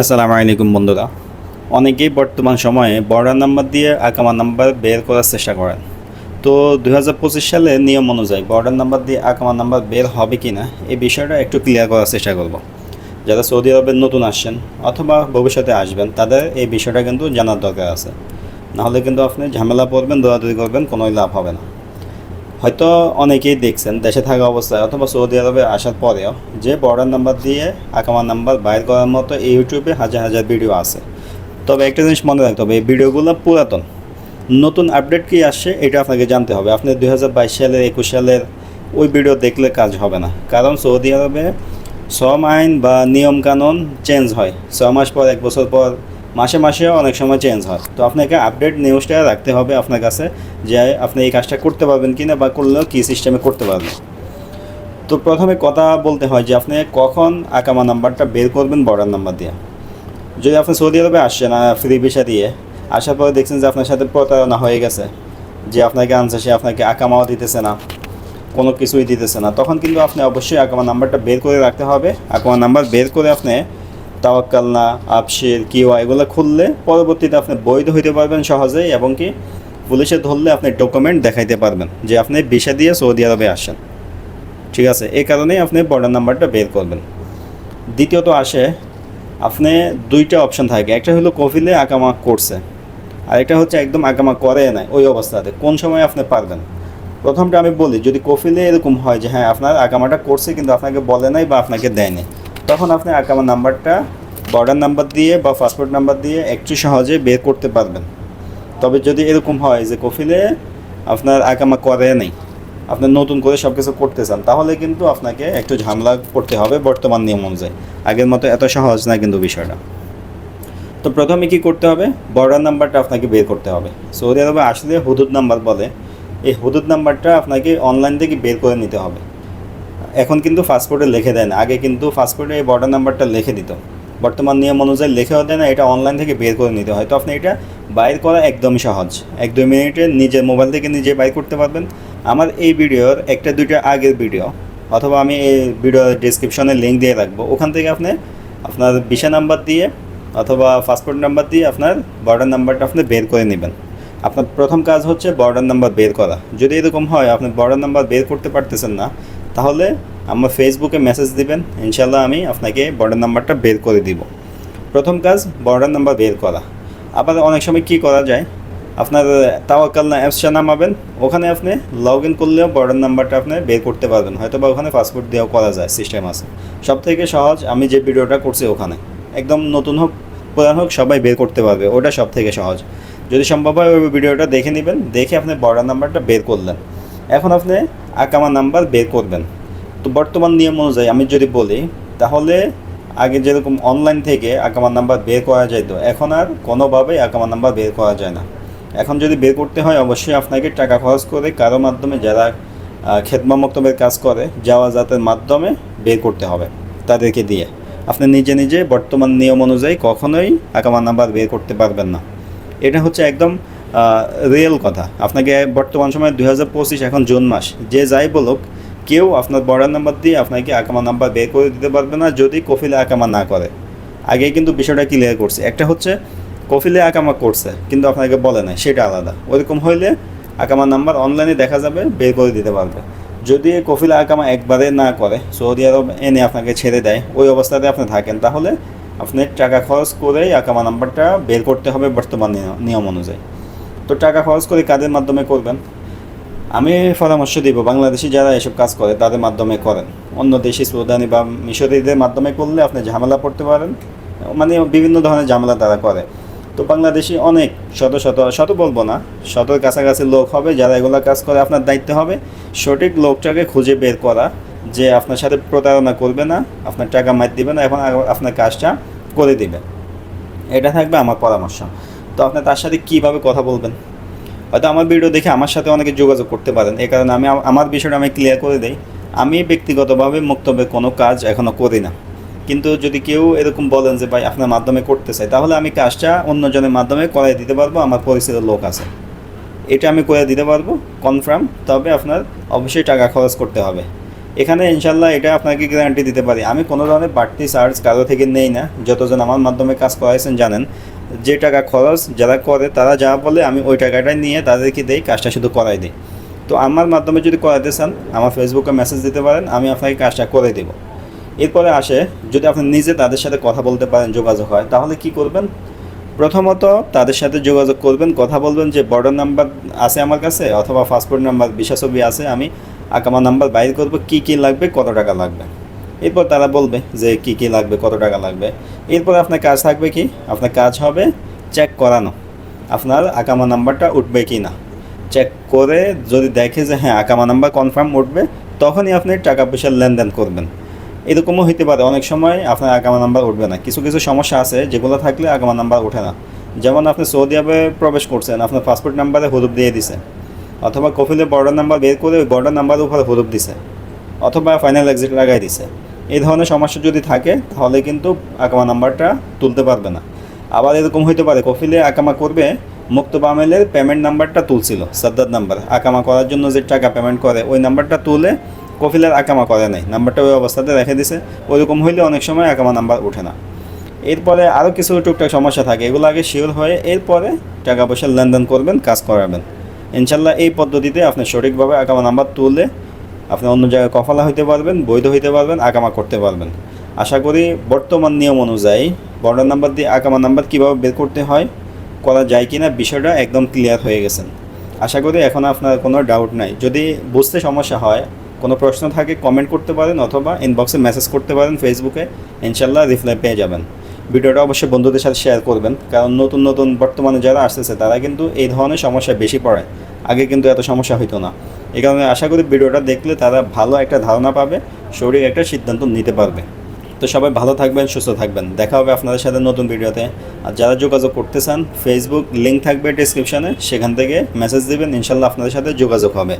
আসসালামু আলাইকুম বন্ধুরা। অনেকেই বর্তমান সময়ে বর্ডার নাম্বার দিয়ে আকামা নাম্বার বের করার চেষ্টা করেন। তো দুই সালে নিয়ম অনুযায়ী বর্ডার নাম্বার দিয়ে আকামা নাম্বার বের হবে কি না এই বিষয়টা একটু ক্লিয়ার করার চেষ্টা করব। যারা সৌদি আরবে নতুন আসছেন অথবা ভবিষ্যতে আসবেন, তাদের এই বিষয়টা কিন্তু জানার দরকার আছে। নাহলে কিন্তু আপনি ঝামেলা পড়বেন, দৌড়াদৌড়ি করবেন, কোনোই লাভ হবে না। হয়তো অনেকেই দেখছেন, দেশে থাকা অবস্থায় অথবা সৌদি আরবে আসার পরেও যে বর্ডার নাম্বার দিয়ে আকামা নাম্বার বাইর করার মতো ইউটিউবে হাজার হাজার ভিডিও আছে। তবে একটা জিনিস মনে রাখতে হবে, এই ভিডিওগুলো পুরাতন। নতুন আপডেট কি আসছে, এটা আপনাকে জানতে হবে। আপনি দুই হাজার বাইশ সালের, একুশ সালের ওই ভিডিও দেখলে কাজ হবে না। কারণ সৌদি আরবে শ্রম আইন বা নিয়ম কানুন চেঞ্জ হয়। ছ মাস পর, এক বছর পর মাসে মাসে অনেক সময় চেঞ্জ হয়। তো আপনাকে আপডেট নিউজটা রাখতে হবে আপনার কাছে যে আপনি এই কাজটা করতে পারবেন কি না বা করলেও কী সিস্টেমে করতে পারবেন। তো প্রথমে কথা বলতে হয় যে আপনি কখন আকামা নাম্বারটা বের করবেন বর্ডার নাম্বার দিয়ে। যদি আপনি সৌদি আরবে আসছেন ফ্রি ভিসা দিয়ে, আসার পরে দেখছেন যে আপনার সাথে প্রতারণা হয়ে গেছে, যে আপনাকে আনছে, সে আপনাকে আকামাও দিতেছে না, কোনো কিছুই দিতেছে না, তখন কিন্তু আপনি অবশ্যই আকামা নাম্বারটা বের করে রাখতে হবে। আকামা নাম্বার বের করে আপনি তাওয়াক্কালনা আপসির কিওয়া এগুলো খুললে পরবর্তীতে আপনি বৈধ হইতে পারবেন সহজেই এবং কি পুলিশে ধরলে আপনি ডকুমেন্ট দেখাইতে পারবেন যে আপনি ভিসা দিয়ে সৌদি আরবে আসেন ঠিক আছে এই কারণেই আপনি বর্ডার নাম্বারটা বের করবেন। দ্বিতীয়ত আসে, আপনি দুইটা অপশন থাকে, একটা হলো কফিলে আকামা করছে, আর একটা হচ্ছে একদম আকামা করে নাই, ওই অবস্থাতে, কোন সময় আপনি পারবেন। প্রথমটা আমি বলি, যদি কফিলে এরকম হয় যে হ্যাঁ আপনার আকামাটা করছে কিন্তু আপনাকে বলে নাই বা আপনাকে দেয়নি তখন আপনি আকামা নাম্বারটা বর্ডার নাম্বার দিয়ে বা পাসপোর্ট নাম্বার দিয়ে একটু সহজে বের করতে পারবেন। তবে যদি এরকম হয় যে কফিলে আপনার আকামা করে নেই, আপনি নতুন করে সব কিছু করতে চান, তাহলে কিন্তু আপনাকে একটু ঝামেলা করতে হবে বর্তমান নিয়ম অনুযায়ী। আগের মতো এত সহজ না কিন্তু বিষয়টা। তো প্রথমে কি করতে হবে? বর্ডার নাম্বারটা আপনাকে বের করতে হবে। সৌদি আরবে আসলে হুদুদ নাম্বার বলে, এই হুদুদ নাম্বারটা আপনাকে অনলাইন থেকে বের করে নিতে হবে। এখন কিন্তু পাসপোর্টে লিখে দেয় না। আগে কিন্তু পাসপোর্টে এই বর্ডার নাম্বারটা লিখে দিত। বর্তমান নিয়ম অনুযায়ী লিখেও দেয় না, এটা অনলাইন থেকে বের করে নিতে হয়। তো আপনি এটা বাইর করা একদমই সহজ। এক দুই মিনিটে নিজের মোবাইল থেকে নিজে বাইর করতে পারবেন। আমার এই ভিডিওর একটা দুইটা আগের ভিডিও, অথবা আমি এই ভিডিও ডিসক্রিপশনে লিঙ্ক দিয়ে রাখব। ওখান থেকে আপনি আপনার ভিসা নাম্বার দিয়ে অথবা পাসপোর্ট নাম্বার দিয়ে আপনার বর্ডার নাম্বারটা আপনি বের করে নেবেন। আপনার প্রথম কাজ হচ্ছে বর্ডার নাম্বার বের করা। যদি এরকম হয়, আপনি বর্ডার নাম্বার বের করতে পারতেছেন না তাহলে আমার ফেসবুকে মেসেজ দিবেন ইনশাল্লাহ আমি আপনাকে বর্ডার নাম্বারটা বের করে দিব। প্রথম কাজ বর্ডার নাম্বার বের করা। আবার অনেক সময় কি করা যায়, আপনার তাওয়াক্কাল না অ্যাপসটা নামাবেন, ওখানে আপনি লগ ইন করলেও বর্ডার নাম্বারটা আপনি বের করতে পারবেন। হয়তো বা ওখানে পাসপোর্ট দিয়েও করা যায় সিস্টেম আছে। সব থেকে সহজ, আমি যে ভিডিওটা করছি ওখানে। একদম নতুন হোক, পুরান হোক, সবাই বের করতে পারবে, ওটা সব থেকে সহজ। যদি সম্ভব হয় ওই ভিডিওটা দেখে নেবেন, দেখে আপনি বর্ডার নাম্বারটা বের করলেন। এখন আপনি আকামা নাম্বার বের করবেন। তো বর্তমান নিয়ম অনুযায়ী আমি যদি বলি, তাহলে আগে যেরকম অনলাইন থেকে আকামা নাম্বার বের করা যেত এখন আর কোনোভাবেই আকামা নাম্বার বের করা যায় না। এখন যদি বের করতে হয়, অবশ্যই আপনাকে টাকা খরচ করে কারও মাধ্যমে যারা খেদমা মক্তবের কাজ করে, যাওয়া যাতের মাধ্যমে বের করতে হবে তাদেরকে দিয়ে। আপনি নিজে নিজে বর্তমান নিয়ম অনুযায়ী কখনোই আকামা নাম্বার বের করতে পারবেন না। এটা হচ্ছে একদম রিয়েল কথা। আপনাকে বর্তমান সময় দু হাজার পঁচিশ, এখন জুন মাস। যে যাই বলুক, কেউ আপনার বর্ডার নাম্বার দিয়ে আপনাকে আকামা নাম্বার বের করে দিতে পারবে না যদি কফিলে আকামা না করে। আগে কিন্তু বিষয়টা ক্লিয়ার করছে। একটা হচ্ছে, কফিলে আকামা করছে, কিন্তু আপনাকে বলে নাই, সেটা আলাদা। ওইরকম হইলে আকামা নাম্বার অনলাইনে দেখা যাবে, বের করে দিতে পারবে। যদি কফিলে আকামা একবারে না করে, সৌদি আরব এনে আপনাকে ছেড়ে দেয়, ওই অবস্থাতে আপনি থাকেন, তাহলে আপনি টাকা খরচ করেই আকামা নাম্বারটা বের করতে হবে বর্তমান নিয়ম অনুযায়ী। তো টাকা খরচ করে কাদের মাধ্যমে করবেন? আমি পরামর্শ দিব, বাংলাদেশি যারা এসব কাজ করে, তাদের মাধ্যমে করেন। অন্য দেশি সুদানি বা মিশরীদের মাধ্যমে করলে আপনি ঝামেলা পড়তে পারেন। মানে বিভিন্ন ধরনের ঝামেলা তারা করে। তো বাংলাদেশি অনেক, শত শত শত বলব না শতর কাছাকাছি লোক হবে যারা এগুলো কাজ করে, আপনার দায়িত্ব হবে সঠিক লোকটাকে খুঁজে বের করা যে আপনার সাথে প্রতারণা করবে না, আপনার টাকা মার দিবে না, এখন আপনার কাজটা করে দিবে। এটা থাকবে আমার পরামর্শ। তো আপনি তার সাথে কীভাবে কথা বলবেন? হয়তো আমার ভিডিও দেখে আমার সাথে অনেকে যোগাযোগ করতে পারেন। এই কারণে আমি আমার বিষয়টা আমি ক্লিয়ার করে দিই। আমি ব্যক্তিগতভাবে মুক্তবে কোনো কাজ এখনও করি না। কিন্তু যদি কেউ এরকম বলেন যে, ভাই, আপনার মাধ্যমে করতে চাই, তাহলে আমি কাজটা অন্যজনের মাধ্যমে করাই দিতে পারব, আমার পরিচিত লোক আছে। এটা আমি করে দিতে পারব কনফার্ম তবে আপনার অবশ্যই টাকা খরচ করতে হবে। এখানে ইনশাল্লাহ এটা আপনাকে গ্যারান্টি দিতে পারি। আমি কোনো ধরনের বাড়তি চার্জ কারও থেকে নেই না। যতজন আমার মাধ্যমে কাজ করাইছেন জানেন। যে টাকা খরচ যারা করে, তারা যা বলে আমি ওই টাকাটাই নিয়ে তাদেরকে দেই, কাজটা শুধু করাই দিই। তো আমার মাধ্যমে যদি করাতে চান, আমার ফেসবুকে মেসেজ দিতে পারেন, আমি আপনাকে কাজটা করে দেবো। এরপরে আসে, যদি আপনি নিজে তাদের সাথে কথা বলতে পারেন, যোগাযোগ হয়, তাহলে কি করবেন? প্রথমত তাদের সাথে যোগাযোগ করবেন, কথা বলবেন যে বর্ডার নাম্বার আছে আমার কাছে, অথবা পাসপোর্ট নাম্বার বিশা ছবি আছে, আমি আকামা নাম্বার বাইর করব, কি কি লাগবে, কত টাকা লাগবে। এরপর তারা বলবে যে কি কি লাগবে, কত টাকা লাগবে। এরপর আপনার কাজ থাকবে কি? আপনার কাজ হবে চেক করানো। আপনার আকামা নাম্বারটা উঠবে কি না। চেক করে যদি দেখে যে হ্যাঁ আকামা নাম্বার কনফার্ম উঠবে, তখনই আপনি টাকা পয়সার লেনদেন করবেন। এরকমও হইতে পারে, অনেক সময় আপনার আগামা নাম্বার উঠবে না। কিছু কিছু সমস্যা আছে, যেগুলো থাকলে আগামা নাম্বার ওঠে না। যেমন আপনি সৌদি আরবে প্রবেশ করছেন, আপনার পাসপোর্ট নাম্বারে হরুপ দিয়ে দিছে। অথবা কফিলের বর্ডার নাম্বার বের করে ওই বর্ডার নাম্বারের উপরে হরুপ দিছে। অথবা ফাইনাল এক্সিট লাগাই দিছে। এই ধরনের সমস্যা যদি থাকে, তাহলে কিন্তু আকামা নাম্বারটা তুলতে পারবে না। আবার এরকম হইতে পারে, কফিলে আকামা করবে, মুক্ত বামেলের পেমেন্ট নাম্বারটা তুলছিল সাদ্দার নাম্বার। আকামা করার জন্য যে টাকা পেমেন্ট করে, ওই নাম্বারটা তুলে কফিলের আকামা করে নাই। নাম্বারটা ওই অবস্থাতে রেখে দিছে। ওইরকম হইলে অনেক সময় আকামা নাম্বার ওঠে না। এরপরে আরও কিছু টুকটাক সমস্যা থাকে, এগুলো আগে শিওর হয়ে এরপরে টাকা পয়সা লেনদেন করবেন, কাজ করাবেন। ইনশাল্লাহ এই পদ্ধতিতে আপনি সঠিকভাবে আকামা নাম্বার তুলে আপনি অন্য জায়গায় কফলা হইতে পারবেন, বৈধ হইতে পারবেন আকামা করতে পারবেন। আশা করি বর্তমান নিয়ম অনুযায়ী বর্ডার নাম্বার দিয়ে আকামা নাম্বার কীভাবে বের করতে হয়, করা যায় কি না বিষয়টা একদম ক্লিয়ার হয়ে গেছেন আশা করি এখন আপনার কোনো ডাউট নাই। যদি বুঝতে সমস্যা হয়, কোনো প্রশ্ন থাকে কমেন্ট করতে পারেন অথবা ইনবক্সে মেসেজ করতে পারেন ফেসবুকে ইনশাল্লাহ রিপ্লাই পেয়ে যাবেন। ভিডিওটা অবশ্যই বন্ধুদের সাথে শেয়ার করবেন। কারণ নতুন নতুন বর্তমানে যারা আসতেছে, তারা কিন্তু এই ধরনের সমস্যা বেশি পড়ে। আগে কিন্তু এত সমস্যা হতো না। এই কারণে আশা করি ভিডিওটা দেখলে তারা ভালো একটা ধারণা পাবে, সঠিক একটা সিদ্ধান্ত নিতে পারবে। তো সবাই ভালো থাকবেন, সুস্থ থাকবেন। দেখা হবে আপনাদের সাথে নতুন ভিডিওতে। আর যারা যোগাযোগ করতে চান ফেসবুক লিঙ্ক থাকবে ডিসক্রিপশানে সেখান থেকে মেসেজ দেবেন ইনশাল্লাহ আপনাদের সাথে যোগাযোগ হবে।